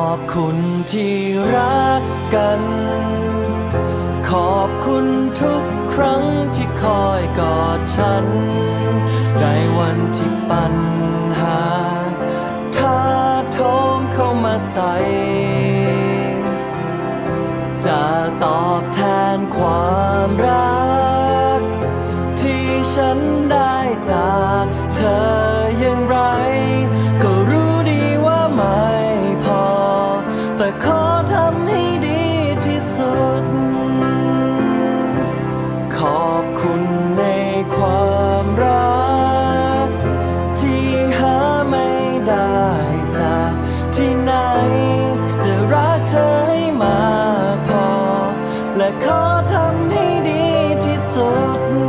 อบคุณที่รักกัน ขอบคุณทุกครั้งที่คอยกอดฉัน ในวันที่ปัญหาท้าทมเข้ามาใส่จะตอบแทนความรัก ที่ฉันได้ ทำให้ดีที่สุด